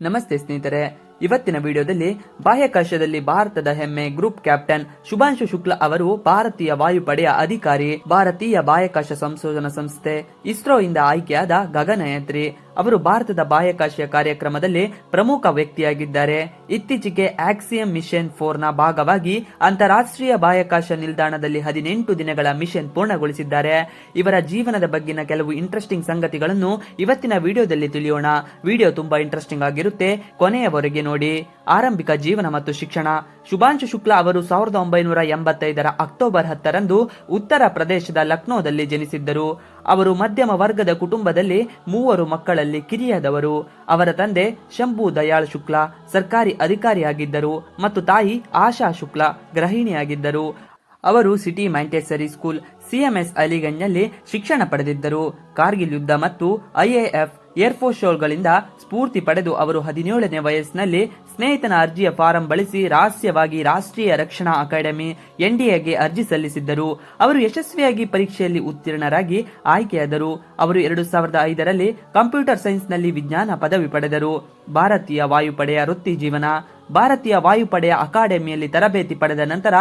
ನಮಸ್ತೆ ಸ್ನೇಹಿತರೆ. ಇವತ್ತಿನ ವಿಡಿಯೋದಲ್ಲಿ ಬಾಹ್ಯಾಕಾಶದಲ್ಲಿ ಭಾರತದ ಹೆಮ್ಮೆ ಗ್ರೂಪ್ ಕ್ಯಾಪ್ಟನ್ ಶುಭಾಂಶು ಶುಕ್ಲಾ ಅವರು ಭಾರತೀಯ ವಾಯುಪಡೆಯ ಅಧಿಕಾರಿ, ಭಾರತೀಯ ಬಾಹ್ಯಾಕಾಶ ಸಂಶೋಧನಾ ಸಂಸ್ಥೆ ಇಸ್ರೋ ಇಂದ ಆಯ್ಕೆಯಾದ ಗಗನಯಾತ್ರಿ. ಅವರು ಭಾರತದ ಬಾಹ್ಯಾಕಾಶ ಕಾರ್ಯಕ್ರಮದಲ್ಲಿ ಪ್ರಮುಖ ವ್ಯಕ್ತಿಯಾಗಿದ್ದಾರೆ. ಇತ್ತೀಚೆಗೆ ಆಕ್ಸಿಯಂ ಮಿಷನ್ ಫೋರ್ನ ಭಾಗವಾಗಿ ಅಂತಾರಾಷ್ಟ್ರೀಯ ಬಾಹ್ಯಾಕಾಶ ನಿಲ್ದಾಣದಲ್ಲಿ ಹದಿನೆಂಟು ದಿನಗಳ ಮಿಷನ್ ಪೂರ್ಣಗೊಳಿಸಿದ್ದಾರೆ. ಇವರ ಜೀವನದ ಬಗ್ಗಿನ ಕೆಲವು ಇಂಟ್ರೆಸ್ಟಿಂಗ್ ಸಂಗತಿಗಳನ್ನು ಇವತ್ತಿನ ವಿಡಿಯೋದಲ್ಲಿ ತಿಳಿಯೋಣ. ವಿಡಿಯೋ ತುಂಬಾ ಇಂಟ್ರೆಸ್ಟಿಂಗ್ ಆಗಿರುತ್ತೆ. ಕೊನೆಯವರೆಗೆ ನೋಡಿ. ಆರಂಭಿಕ ಜೀವನ ಮತ್ತು ಶಿಕ್ಷಣ. ಶುಭಾಂಶು ಶುಕ್ಲಾ ಅವರು ಸಾವಿರದ ಒಂಬೈನೂರ ಎಂಬತ್ತೈದರ ಅಕ್ಟೋಬರ್ ಹತ್ತರಂದು ಉತ್ತರ ಪ್ರದೇಶದ ಲಕ್ನೋದಲ್ಲಿ ಜನಿಸಿದ್ದರು. ಅವರು ಮಧ್ಯಮ ವರ್ಗದ ಕುಟುಂಬದಲ್ಲಿ ಮೂವರು ಮಕ್ಕಳಲ್ಲಿ ಕಿರಿಯದವರು. ಅವರ ತಂದೆ ಶಂಭು ದಯಾಳ್ ಶುಕ್ಲಾ, ಸರ್ಕಾರಿ ಅಧಿಕಾರಿಯಾಗಿದ್ದರು ಮತ್ತು ತಾಯಿ ಆಶಾ ಶುಕ್ಲಾ, ಗೃಹಿಣಿಯಾಗಿದ್ದರು. ಅವರು ಸಿಟಿ ಮ್ಯಾಂಟೆಸರಿ ಸ್ಕೂಲ್ ಸಿಎಂಎಸ್ ಅಲಿಗಂಜ್ನಲ್ಲಿ ಶಿಕ್ಷಣ ಪಡೆದಿದ್ದರು. ಕಾರ್ಗಿಲ್ ಯುದ್ಧ ಮತ್ತು ಐಎಎಫ್ ಏರ್ಫೋರ್ಸ್ ಶೋಗಳಿಂದ ಸ್ಫೂರ್ತಿ ಪಡೆದು ಅವರು ಹದಿನೇಳನೇ ವಯಸ್ಸಿನಲ್ಲಿ ಸ್ನೇಹಿತನ ಅರ್ಜಿಯ ಫಾರಂ ಬಳಸಿ ರಹಸ್ಯವಾಗಿ ರಾಷ್ಟ್ರೀಯ ರಕ್ಷಣಾ ಅಕಾಡೆಮಿ ಎನ್ಡಿಎಗೆ ಅರ್ಜಿ ಸಲ್ಲಿಸಿದ್ದರು. ಅವರು ಯಶಸ್ವಿಯಾಗಿ ಪರೀಕ್ಷೆಯಲ್ಲಿ ಉತ್ತೀರ್ಣರಾಗಿ ಆಯ್ಕೆಯಾದರು. ಅವರು ಎರಡು ಸಾವಿರದ ಐದರಲ್ಲಿ ಕಂಪ್ಯೂಟರ್ ಸೈನ್ಸ್ನಲ್ಲಿ ವಿಜ್ಞಾನ ಪದವಿ ಪಡೆದರು. ಭಾರತೀಯ ವಾಯುಪಡೆಯ ವೃತ್ತಿ ಜೀವನ, ಭಾರತೀಯ ವಾಯುಪಡೆಯ ಅಕಾಡೆಮಿಯಲ್ಲಿ ತರಬೇತಿ ಪಡೆದ ನಂತರ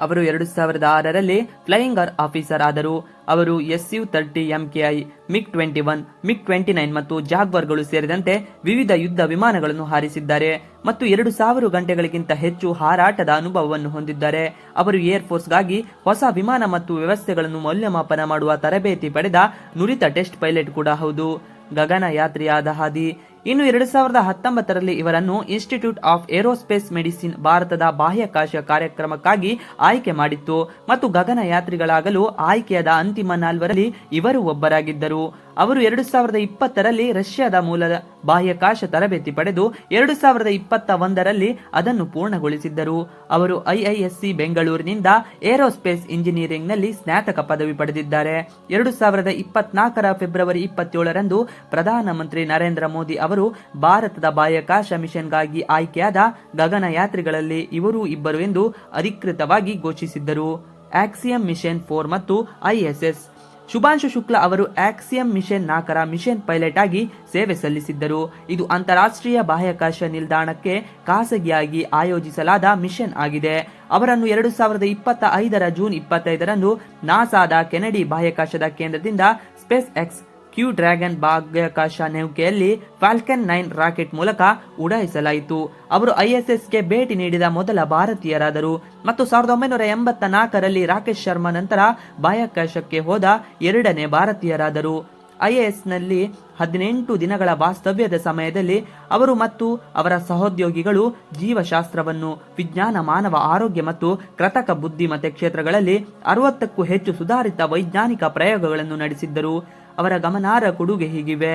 ಅವರು ಎರಡು ಸಾವಿರದ ಆರರಲ್ಲಿ ಫ್ಲೈಯಿಂಗ್ ಆಫೀಸರ್ ಆದರು. ಅವರು S U thirty I MiG twenty one, MiG twenty nine ಮತ್ತು ಜಾಗ್ವರ್ಗಳು ಸೇರಿದಂತೆ ವಿವಿಧ ಯುದ್ಧ ವಿಮಾನಗಳನ್ನು ಹಾರಿಸಿದ್ದಾರೆ ಮತ್ತು ಎರಡು ಸಾವಿರ ಗಂಟೆಗಳಿಗಿಂತ ಹೆಚ್ಚು ಹಾರಾಟದ ಅನುಭವವನ್ನು ಹೊಂದಿದ್ದಾರೆ. ಅವರು ಏರ್ ಫೋರ್ಸ್ಗಾಗಿ ಹೊಸ ವಿಮಾನ ಮತ್ತು ವ್ಯವಸ್ಥೆಗಳನ್ನು ಮೌಲ್ಯಮಾಪನ ಮಾಡುವ ತರಬೇತಿ ಪಡೆದ ನುರಿತ ಟೆಸ್ಟ್ ಪೈಲಟ್ ಕೂಡ ಹೌದು. ಗಗನಯಾತ್ರಿಯಾದ ಹಾದಿ ಇನ್ನು ಎರಡು ಸಾವಿರದ ಹತ್ತೊಂಬತ್ತರಲ್ಲಿ ಇವರನ್ನು ಇನ್ಸ್ಟಿಟ್ಯೂಟ್ ಆಫ್ ಏರೋಸ್ಪೇಸ್ ಮೆಡಿಸಿನ್ ಭಾರತದ ಬಾಹ್ಯಾಕಾಶ ಕಾರ್ಯಕ್ರಮಕ್ಕಾಗಿ ಆಯ್ಕೆ ಮಾಡಿತ್ತು ಮತ್ತು ಗಗನಯಾತ್ರಿಗಳಾಗಲು ಆಯ್ಕೆಯಾದ ಅಂತಿಮ ನಾಲ್ವರಲ್ಲಿ ಇವರು ಒಬ್ಬರಾಗಿದ್ದರು. ಅವರು ಎರಡು ಸಾವಿರದ ಇಪ್ಪತ್ತರಲ್ಲಿ ರಷ್ಯಾದ ಮೂಲದ ಬಾಹ್ಯಾಕಾಶ ತರಬೇತಿ ಪಡೆದು ಎರಡು ಸಾವಿರದ ಇಪ್ಪತ್ತ ಒಂದರಲ್ಲಿ ಅದನ್ನು ಪೂರ್ಣಗೊಳಿಸಿದ್ದರು. ಅವರು ಐಐಎಸ್ಸಿ ಬೆಂಗಳೂರಿನಿಂದ ಏರೋಸ್ಪೇಸ್ ಇಂಜಿನಿಯರಿಂಗ್ನಲ್ಲಿ ಸ್ನಾತಕ ಪದವಿ ಪಡೆದಿದ್ದಾರೆ. ಎರಡು ಸಾವಿರದ ಇಪ್ಪತ್ನಾಲ್ಕರ ಫೆಬ್ರವರಿ ಇಪ್ಪತ್ತೇಳರಂದು ಪ್ರಧಾನಮಂತ್ರಿ ನರೇಂದ್ರ ಮೋದಿ ಅವರು ಭಾರತದ ಬಾಹ್ಯಾಕಾಶ ಮಿಷನ್ಗಾಗಿ ಆಯ್ಕೆಯಾದ ಗಗನಯಾತ್ರಿಗಳಲ್ಲಿ ಇವರು ಇಬ್ಬರು ಎಂದು ಅಧಿಕೃತವಾಗಿ ಘೋಷಿಸಿದ್ದರು. ಆಕ್ಸಿಯಂ ಮಿಷನ್ ಫೋರ್ ಮತ್ತು ಐಎಸ್ಎಸ್ ಶುಭಾಂಶು ಶುಕ್ಲಾ ಅವರು ಆಕ್ಸಿಯಂ ಮಿಷನ್ ನಾಲ್ಕರ ಮಿಷನ್ ಪೈಲಟ್ ಆಗಿ ಸೇವೆ ಸಲ್ಲಿಸಿದ್ದರು. ಇದು ಅಂತಾರಾಷ್ಟ್ರೀಯ ಬಾಹ್ಯಾಕಾಶ ನಿಲ್ದಾಣಕ್ಕೆ ಖಾಸಗಿಯಾಗಿ ಆಯೋಜಿಸಲಾದ ಮಿಷನ್ ಆಗಿದೆ. ಅವರನ್ನು ಎರಡು ಸಾವಿರದ ಇಪ್ಪತ್ತ ಐದರ ಜೂನ್ ಇಪ್ಪತ್ತೈದರಂದು ನಾಸಾದ ಕೆನಡಿ ಬಾಹ್ಯಾಕಾಶದ ಕೇಂದ್ರದಿಂದ ಸ್ಪೇಸ್ ಎಕ್ಸ್ ಕ್ಯೂ ಡ್ರ್ಯಾಗನ್ ಬಾಹ್ಯಾಕಾಶ ನೌಕೆಯಲ್ಲಿ ಫಾಲ್ಕನ್ ನೈನ್ ರಾಕೆಟ್ ಮೂಲಕ ಉಡಾಯಿಸಲಾಯಿತು. ಅವರು ಐಎಸ್ಎಸ್ಗೆ ಭೇಟಿ ನೀಡಿದ ಮೊದಲ ಭಾರತೀಯರಾದರು. ಮತ್ತು ಸಾವಿರದ ಒಂಬೈನೂರ ಎಂಬತ್ತ ನಾಲ್ಕರಲ್ಲಿ ರಾಕೇಶ್ ಶರ್ಮಾ ನಂತರ ಬಾಹ್ಯಾಕಾಶಕ್ಕೆ ಹೋದ ಎರಡನೇ ಭಾರತೀಯರಾದರು. ಐಎಎಸ್ನಲ್ಲಿ ಹದಿನೆಂಟು ದಿನಗಳ ವಾಸ್ತವ್ಯದ ಸಮಯದಲ್ಲಿ ಅವರು ಮತ್ತು ಅವರ ಸಹೋದ್ಯೋಗಿಗಳು ಜೀವಶಾಸ್ತ್ರವನ್ನು, ವಿಜ್ಞಾನ, ಮಾನವ ಆರೋಗ್ಯ ಮತ್ತು ಕೃತಕ ಬುದ್ಧಿಮತ್ತೆ ಕ್ಷೇತ್ರಗಳಲ್ಲಿ ಅರವತ್ತಕ್ಕೂ ಹೆಚ್ಚು ಸುಧಾರಿತ ವೈಜ್ಞಾನಿಕ ಪ್ರಯೋಗಗಳನ್ನು ನಡೆಸಿದ್ದರು. ಅವರ ಗಮನಾರ್ಹ ಕೊಡುಗೆ ಹೀಗಿವೆ.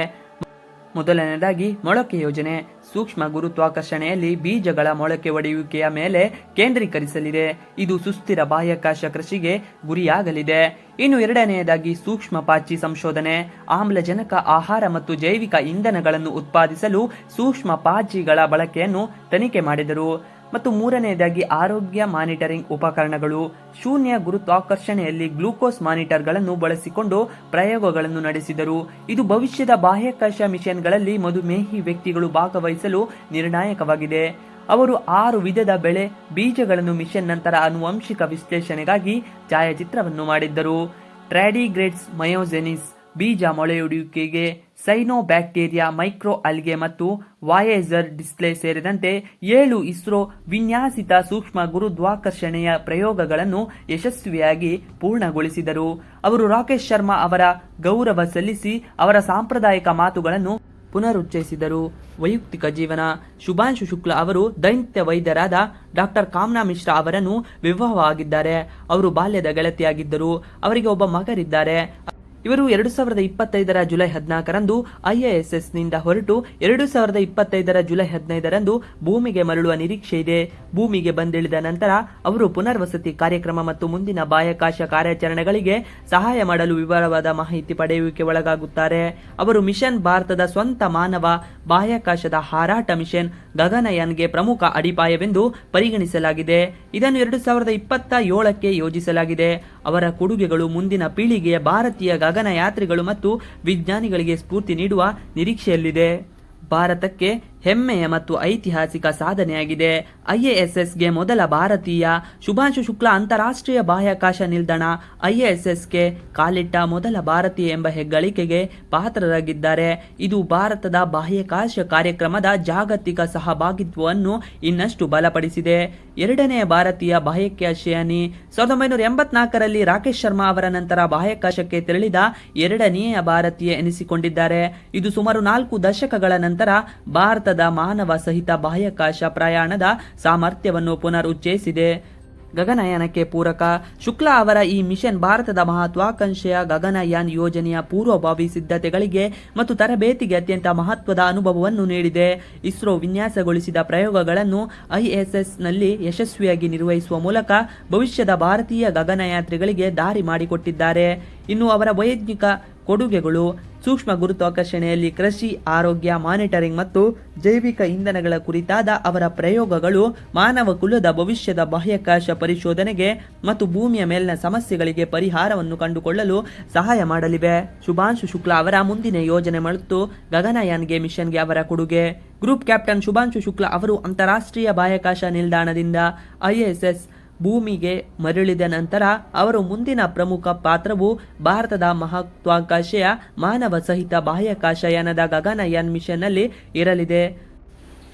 ಮೊದಲನೆಯದಾಗಿ ಮೊಳಕೆ ಯೋಜನೆ. ಸೂಕ್ಷ್ಮ ಗುರುತ್ವಾಕರ್ಷಣೆಯಲ್ಲಿ ಬೀಜಗಳ ಮೊಳಕೆ ಒಡೆಯುವಿಕೆಯ ಮೇಲೆ ಕೇಂದ್ರೀಕರಿಸಲಿದೆ. ಇದು ಸುಸ್ಥಿರ ಬಾಹ್ಯಾಕಾಶ ಕೃಷಿಗೆ ಗುರಿಯಾಗಲಿದೆ. ಇನ್ನು ಎರಡನೆಯದಾಗಿ ಸೂಕ್ಷ್ಮ ಪಾಚಿ ಸಂಶೋಧನೆ. ಆಮ್ಲಜನಕ ಆಹಾರ ಮತ್ತು ಜೈವಿಕ ಇಂಧನಗಳನ್ನು ಉತ್ಪಾದಿಸಲು ಸೂಕ್ಷ್ಮ ಪಾಚಿಗಳ ಬಳಕೆಯನ್ನು ತನಿಖೆ ಮಾಡಿದರು. ಮತ್ತು ಮೂರನೆಯದಾಗಿ ಆರೋಗ್ಯ ಮಾನಿಟರಿಂಗ್ ಉಪಕರಣಗಳು. ಶೂನ್ಯ ಗುರುತ್ವಾಕರ್ಷಣೆಯಲ್ಲಿ ಗ್ಲೂಕೋಸ್ ಮಾನಿಟರ್ಗಳನ್ನು ಬಳಸಿಕೊಂಡು ಪ್ರಯೋಗಗಳನ್ನು ನಡೆಸಿದರು. ಇದು ಭವಿಷ್ಯದ ಬಾಹ್ಯಾಕಾಶ ಮಿಷನ್ಗಳಲ್ಲಿ ಮಧುಮೇಹಿ ವ್ಯಕ್ತಿಗಳು ಭಾಗವಹಿಸಲು ನಿರ್ಣಾಯಕವಾಗಿದೆ. ಅವರು ಆರು ವಿಧದ ಬೆಳೆ, ಬೀಜಗಳನ್ನು ಮಿಷನ್ ನಂತರ ಆನುವಂಶಿಕ ವಿಶ್ಲೇಷಣೆಗಾಗಿ ಛಾಯಾಚಿತ್ರವನ್ನು ಮಾಡಿದ್ದರು. ಟ್ರಾಡಿಗ್ರೇಟ್ಸ್ ಮಯೋಜೆನಿಸ್ ಬೀಜ ಮೊಳೆಯುಡಿಯುವಿಕೆಗೆ ಸೈನೋ ಬ್ಯಾಕ್ಟೀರಿಯಾ ಮೈಕ್ರೋ ಅಲ್ಗೆ ಮತ್ತು ವಾಯೇಜರ್ ಡಿಸ್ಪ್ಲೇ ಸೇರಿದಂತೆ ಏಳು ಇಸ್ರೋ ವಿನ್ಯಾಸಿತ ಸೂಕ್ಷ್ಮ ಗುರುದ್ವಾಕರ್ಷಣೆಯ ಪ್ರಯೋಗಗಳನ್ನು ಯಶಸ್ವಿಯಾಗಿ ಪೂರ್ಣಗೊಳಿಸಿದರು. ಅವರು ರಾಕೇಶ್ ಶರ್ಮಾ ಅವರ ಗೌರವ ಸಲ್ಲಿಸಿ ಅವರ ಸಾಂಪ್ರದಾಯಿಕ ಮಾತುಗಳನ್ನು ಪುನರುಚ್ಚರಿಸಿದರು. ವೈಯಕ್ತಿಕ ಜೀವನ. ಶುಭಾಂಶು ಶುಕ್ಲ ಅವರು ದೈತ್ಯ ವೈದ್ಯರಾದ ಡಾಕ್ಟರ್ ಕಾಮನಾ ಮಿಶ್ರಾ ಅವರನ್ನು ವಿವಾಹವಾಗಿದ್ದಾರೆ. ಅವರು ಬಾಲ್ಯದ ಗೆಳತಿಯಾಗಿದ್ದರು. ಅವರಿಗೆ ಒಬ್ಬ ಮಗರಿದ್ದಾರೆ. ಇವರು ಎರಡು ಸಾವಿರದ ಇಪ್ಪತ್ತೈದರ ಜುಲೈ ಹದಿನಾಲ್ಕರಂದು ಐಎಎಸ್ಎಸ್ನಿಂದ ಹೊರಟು ಎರಡು ಸಾವಿರದ ಇಪ್ಪತ್ತೈದರ ಜುಲೈ ಹದಿನೈದರಂದು ಭೂಮಿಗೆ ಮರಳುವ ನಿರೀಕ್ಷೆ ಇದೆ. ಭೂಮಿಗೆ ಬಂದಿಳಿದ ನಂತರ ಅವರು ಪುನರ್ವಸತಿ ಕಾರ್ಯಕ್ರಮ ಮತ್ತು ಮುಂದಿನ ಬಾಹ್ಯಾಕಾಶ ಕಾರ್ಯಾಚರಣೆಗಳಿಗೆ ಸಹಾಯ ಮಾಡಲು ವಿವರವಾದ ಮಾಹಿತಿ ಪಡೆಯುವಿಕೆ ಒಳಗಾಗುತ್ತಾರೆ. ಅವರು ಮಿಷನ್ ಭಾರತದ ಸ್ವಂತ ಮಾನವ ಬಾಹ್ಯಾಕಾಶದ ಹಾರಾಟ ಮಿಷನ್ ಗಗನಯಾನ್ಗೆ ಪ್ರಮುಖ ಅಡಿಪಾಯವೆಂದು ಪರಿಗಣಿಸಲಾಗಿದೆ. ಇದನ್ನು ಎರಡು ಸಾವಿರದ ಇಪ್ಪತ್ತ ಏಳಕ್ಕೆ ಯೋಜಿಸಲಾಗಿದೆ. ಅವರ ಕೊಡುಗೆಗಳು ಮುಂದಿನ ಪೀಳಿಗೆಯ ಭಾರತೀಯ ಗಗನಯಾತ್ರಿಗಳು ಮತ್ತು ವಿಜ್ಞಾನಿಗಳಿಗೆ ಸ್ಫೂರ್ತಿ ನೀಡುವ ನಿರೀಕ್ಷೆಯಲ್ಲಿದೆ. ಭಾರತಕ್ಕೆ ಹೆಮ್ಮೆಯ ಮತ್ತು ಐತಿಹಾಸಿಕ ಸಾಧನೆಯಾಗಿದೆ. ಐಎಎಸ್ಎಸ್ಗೆ ಮೊದಲ ಭಾರತೀಯ ಶುಭಾಂಶು ಶುಕ್ಲಾ ಅಂತಾರಾಷ್ಟ್ರೀಯ ಬಾಹ್ಯಾಕಾಶ ನಿಲ್ದಾಣ ಐಎಎಸ್ಎಸ್ಗೆ ಕಾಲಿಟ್ಟ ಮೊದಲ ಭಾರತೀಯ ಎಂಬ ಹೆಗ್ಗಳಿಕೆಗೆ ಪಾತ್ರರಾಗಿದ್ದಾರೆ. ಇದು ಭಾರತದ ಬಾಹ್ಯಾಕಾಶ ಕಾರ್ಯಕ್ರಮದ ಜಾಗತಿಕ ಸಹಭಾಗಿತ್ವವನ್ನು ಇನ್ನಷ್ಟು ಬಲಪಡಿಸಿದೆ. ಎರಡನೇ ಭಾರತೀಯ ಬಾಹ್ಯಾಕಾಶಯಾನಿ ಸಾವಿರದ ಒಂಬೈನೂರ ಎಂಬತ್ನಾಲ್ಕರಲ್ಲಿ ರಾಕೇಶ್ ಶರ್ಮಾ ಅವರ ನಂತರ ಬಾಹ್ಯಾಕಾಶಕ್ಕೆ ತೆರಳಿದ ಎರಡನೆಯ ಭಾರತೀಯ ಎನಿಸಿಕೊಂಡಿದ್ದಾರೆ. ಇದು ಸುಮಾರು ನಾಲ್ಕು ದಶಕಗಳ ನಂತರ ಭಾರತದ ಮಾನವ ಸಹಿತ ಬಾಹ್ಯಾಕಾಶ ಪ್ರಯಾಣದ ಸಾಮರ್ಥ್ಯವನ್ನು ಪುನರ್ ಉಚ್ಚೇಸಿದೆ ಗಗನಯಾನಕ್ಕೆ ಪೂರಕ. ಶುಕ್ಲಾ ಅವರ ಈ ಮಿಷನ್ ಭಾರತದ ಮಹತ್ವಾಕಾಂಕ್ಷೆಯ ಗಗನಯಾನ್ ಯೋಜನೆಯ ಪೂರ್ವಭಾವಿ ಸಿದ್ಧತೆಗಳಿಗೆ ಮತ್ತು ತರಬೇತಿಗೆ ಅತ್ಯಂತ ಮಹತ್ವದ ಅನುಭವವನ್ನು ನೀಡಿದೆ. ಇಸ್ರೋ ವಿನ್ಯಾಸಗೊಳಿಸಿದ ಪ್ರಯೋಗಗಳನ್ನು ಐಎಸ್ಎಸ್ನಲ್ಲಿ ಯಶಸ್ವಿಯಾಗಿ ನಿರ್ವಹಿಸುವ ಮೂಲಕ ಭವಿಷ್ಯದ ಭಾರತೀಯ ಗಗನಯಾತ್ರಿಗಳಿಗೆ ದಾರಿ ಮಾಡಿಕೊಟ್ಟಿದ್ದಾರೆ. ಇನ್ನು ಅವರ ವೈಜ್ಞಾನಿಕ ಕೊಡುಗೆಗಳು ಸೂಕ್ಷ್ಮ ಗುರುತ್ವಾಕರ್ಷಣೆಯಲ್ಲಿ ಕೃಷಿ, ಆರೋಗ್ಯ, ಮಾನಿಟರಿಂಗ್ ಮತ್ತು ಜೈವಿಕ ಇಂಧನಗಳ ಕುರಿತಾದ ಅವರ ಪ್ರಯೋಗಗಳು ಮಾನವ ಕುಲದ ಭವಿಷ್ಯದ ಬಾಹ್ಯಾಕಾಶ ಪರಿಶೋಧನೆಗೆ ಮತ್ತು ಭೂಮಿಯ ಮೇಲಿನ ಸಮಸ್ಯೆಗಳಿಗೆ ಪರಿಹಾರವನ್ನು ಕಂಡುಕೊಳ್ಳಲು ಸಹಾಯ ಮಾಡಲಿವೆ. ಶುಭಾಂಶು ಶುಕ್ಲಾ ಅವರ ಮುಂದಿನ ಯೋಜನೆ ಮತ್ತು ಗಗನಯಾನ್ಗೆ ಮಿಷನ್ಗೆ ಅವರ ಕೊಡುಗೆ. ಗ್ರೂಪ್ ಕ್ಯಾಪ್ಟನ್ ಶುಭಾಂಶು ಶುಕ್ಲಾ ಅವರು ಅಂತಾರಾಷ್ಟ್ರೀಯ ಬಾಹ್ಯಾಕಾಶ ನಿಲ್ದಾಣದಿಂದ ಐಎಸ್ಎಸ್ ಭೂಮಿಗೆ ಮರಳಿದ ನಂತರ ಅವರು ಮುಂದಿನ ಪ್ರಮುಖ ಪಾತ್ರವು ಭಾರತದ ಮಹತ್ವಾಕಾಂಕ್ಷೆಯ ಮಾನವ ಸಹಿತ ಬಾಹ್ಯಾಕಾಶಯಾನದ ಗಗನಯಾನ್ ಮಿಷನ್ನಲ್ಲಿ ಇರಲಿದೆ.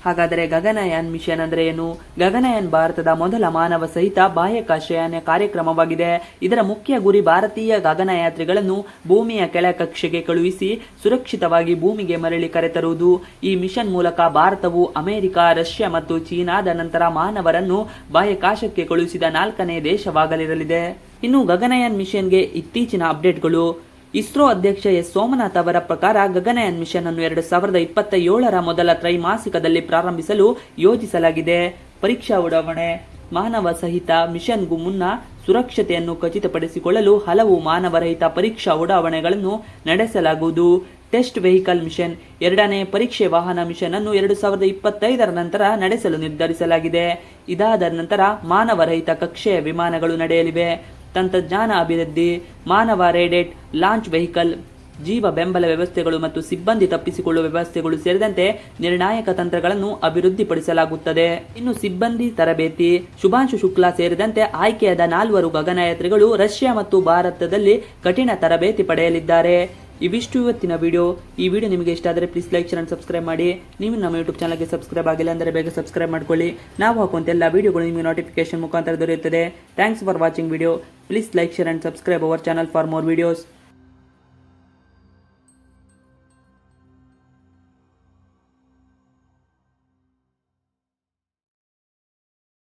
ಹಾಗಾದರೆ ಗಗನಯಾನ್ ಮಿಷನ್ ಅಂದ್ರೆ ಏನು? ಗಗನಯಾನ್ ಭಾರತದ ಮೊದಲ ಮಾನವ ಸಹಿತ ಬಾಹ್ಯಾಕಾಶಯಾನ ಕಾರ್ಯಕ್ರಮವಾಗಿದೆ. ಇದರ ಮುಖ್ಯ ಗುರಿ ಭಾರತೀಯ ಗಗನಯಾತ್ರಿಗಳನ್ನು ಭೂಮಿಯ ಕೆಳ ಕಕ್ಷೆಗೆ ಕಳುಹಿಸಿ ಸುರಕ್ಷಿತವಾಗಿ ಭೂಮಿಗೆ ಮರಳಿ ಕರೆತರುವುದು. ಈ ಮಿಷನ್ ಮೂಲಕ ಭಾರತವು ಅಮೆರಿಕ, ರಷ್ಯಾ ಮತ್ತು ಚೀನಾದ ನಂತರ ಮಾನವರನ್ನು ಬಾಹ್ಯಾಕಾಶಕ್ಕೆ ಕಳುಹಿಸಿದ ನಾಲ್ಕನೇ ದೇಶವಾಗಲಿರಲಿದೆ. ಇನ್ನು ಗಗನಯಾನ್ ಮಿಷನ್ಗೆ ಇತ್ತೀಚಿನ ಅಪ್ಡೇಟ್ಗಳು. ಇಸ್ರೋ ಅಧ್ಯಕ್ಷ ಎಸ್. ಸೋಮನಾಥ್ ಅವರ ಪ್ರಕಾರ ಗಗನಯಾನ್ ಮಿಷನ್ ಅನ್ನು ಎರಡು ಸಾವಿರದ ಇಪ್ಪತ್ತ ಏಳರ ಮೊದಲ ತ್ರೈಮಾಸಿಕದಲ್ಲಿ ಪ್ರಾರಂಭಿಸಲು ಯೋಜಿಸಲಾಗಿದೆ. ಪರೀಕ್ಷಾ ಉಡಾವಣೆ, ಮಾನವ ಸಹಿತ ಮಿಷನ್ಗೂ ಮುನ್ನ ಸುರಕ್ಷತೆಯನ್ನು ಖಚಿತಪಡಿಸಿಕೊಳ್ಳಲು ಹಲವು ಮಾನವರಹಿತ ಪರೀಕ್ಷಾ ಉಡಾವಣೆಗಳನ್ನು ನಡೆಸಲಾಗುವುದು. ಟೆಸ್ಟ್ ವೆಹಿಕಲ್ ಮಿಷನ್, ಎರಡನೇ ಪರೀಕ್ಷೆ ವಾಹನ ಮಿಷನ್ ಅನ್ನು ಎರಡು ಸಾವಿರದ ಇಪ್ಪತ್ತೈದರ ನಂತರ ನಡೆಸಲು ನಿರ್ಧರಿಸಲಾಗಿದೆ. ಇದಾದ ನಂತರ ಮಾನವರಹಿತ ಕಕ್ಷೆಯ ವಿಮಾನಗಳು ನಡೆಯಲಿವೆ. ತಂತ್ರಜ್ಞಾನ ಅಭಿವೃದ್ಧಿ, ಮಾನವ ರೇಡೆಟ್ ಲಾಂಚ್ ವೆಹಿಕಲ್, ಜೀವ ಬೆಂಬಲ ವ್ಯವಸ್ಥೆಗಳು ಮತ್ತು ಸಿಬ್ಬಂದಿ ತಪ್ಪಿಸಿಕೊಳ್ಳುವ ವ್ಯವಸ್ಥೆಗಳು ಸೇರಿದಂತೆ ನಿರ್ಣಾಯಕ ತಂತ್ರಗಳನ್ನು ಅಭಿವೃದ್ಧಿಪಡಿಸಲಾಗುತ್ತದೆ. ಇನ್ನು ಸಿಬ್ಬಂದಿ ತರಬೇತಿ, ಶುಭಾಂಶು ಶುಕ್ಲಾ ಸೇರಿದಂತೆ ಆಯ್ಕೆಯಾದ ನಾಲ್ವರು ಗಗನಯಾತ್ರಿಗಳು ರಷ್ಯಾ ಮತ್ತು ಭಾರತದಲ್ಲಿ ಕಠಿಣ ತರಬೇತಿ ಪಡೆಯಲಿದ್ದಾರೆ. ಇವಿಷ್ಟು ಇವತ್ತಿನ ವಿಡಿಯೋ. ಈ ವಿಡಿಯೋ ನಿಮಗೆ ಇಷ್ಟ ಆದರೆ ಪ್ಲೀಸ್ ಲೈಕ್ ಶೇರ್ ಸಬ್ಸ್ಕ್ರೈಬ್ ಮಾಡಿ. ನೀವು ನಮ್ಮ ಯೂಟ್ಯೂಬ್ ಚಾನಲ್ಗೆ ಸಬ್ಸ್ಕ್ರೈಬ್ ಆಗಿಲ್ಲ ಅಂದರೆ ಬೇಗ ಸಬ್ಸ್ಕ್ರೈಬ್ ಮಾಡ್ಕೊಳ್ಳಿ. ನಾವು ಹಾಕುವಂತ ಎಲ್ಲ ವಿಡಿಯೋಗಳು ನಿಮಗೆ ನೋಟಿಫಿಕೇಶನ್ ಮುಖಾಂತರ ದೊರೆಯುತ್ತದೆ. Thanks for watching video please like share and subscribe our channel for more videos